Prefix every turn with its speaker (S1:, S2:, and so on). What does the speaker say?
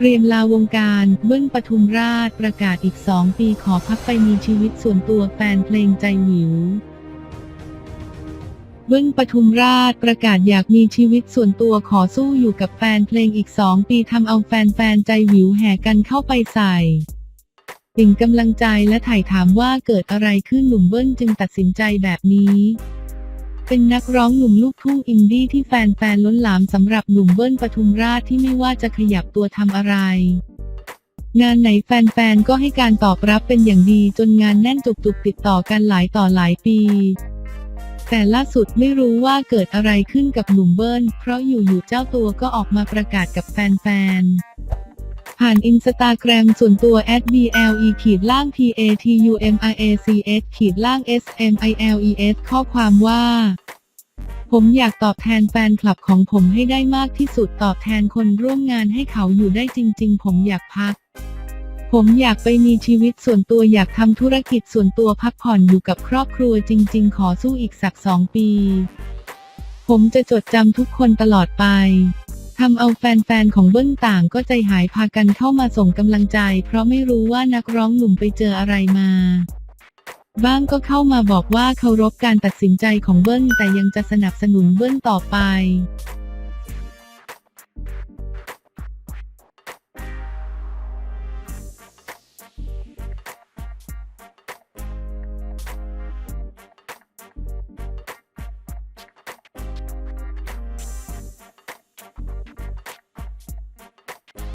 S1: เรียมลาวงการเบิ้ลปทุมราชประกาศอีก2ปีขอพักไปมีชีวิตส่วนตัวแฟนเพลงใจหวิว เบิ้ลปทุมราชประกาศอยากมีชีวิตส่วนตัวขอสู้อยู่กับแฟนเพลงอีก2ปีทำเอาแฟนๆใจหวิวแห่กันเข้าไปใส่ติ่งกำลังใจและถ่ายถามว่าเกิดอะไรขึ้นหนุ่มเบิ้ลจึงตัดสินใจแบบนี้ เป็นนักร้องหนุ่มลูกทุ่งอินดี้ที่แฟนๆล้นหลามสำหรับหนุ่มเบิ้ลปทุมราชที่ไม่ว่าจะขยับตัวทำอะไร งานไหนแฟนๆก็ให้การตอบรับเป็นอย่างดีจนงานแน่นจุกๆติดต่อกันหลายต่อหลายปี แต่ล่าสุดไม่รู้ว่าเกิดอะไรขึ้นกับหนุ่มเบิ้ล เพราะอยู่ๆเจ้าตัวก็ออกมาประกาศกับแฟนๆผ่านอินสตาแกรมส่วนตัว @ble ขีดล่าง patumracs ขีดล่าง smiles ข้อความว่า ผมอยากตอบแทนแฟนคลับของผมให้ได้มากที่สุดตอบแทนคนร่วมงานให้เขาอยู่ได้จริง ๆ ผมอยากพัก ผมอยากไปมีชีวิตส่วนตัวอยากทำธุรกิจส่วนตัวพักผ่อนอยู่กับครอบครัวจริง ๆ ขอสู้อีกสักสองปี ผมจะจดจำทุกคนตลอดไปทำเอาแฟนๆ ของเบิ้ลต่างก็ใจหายพากันเข้ามาส่งกำลังใจ เพราะไม่รู้ว่านักร้องหนุ่มไปเจออะไรมา บ้างก็เข้ามาบอกว่าเคารพการตัดสินใจของเบิ้ลแต่ยังจะสนับสนุนเบิ้ลต่อไป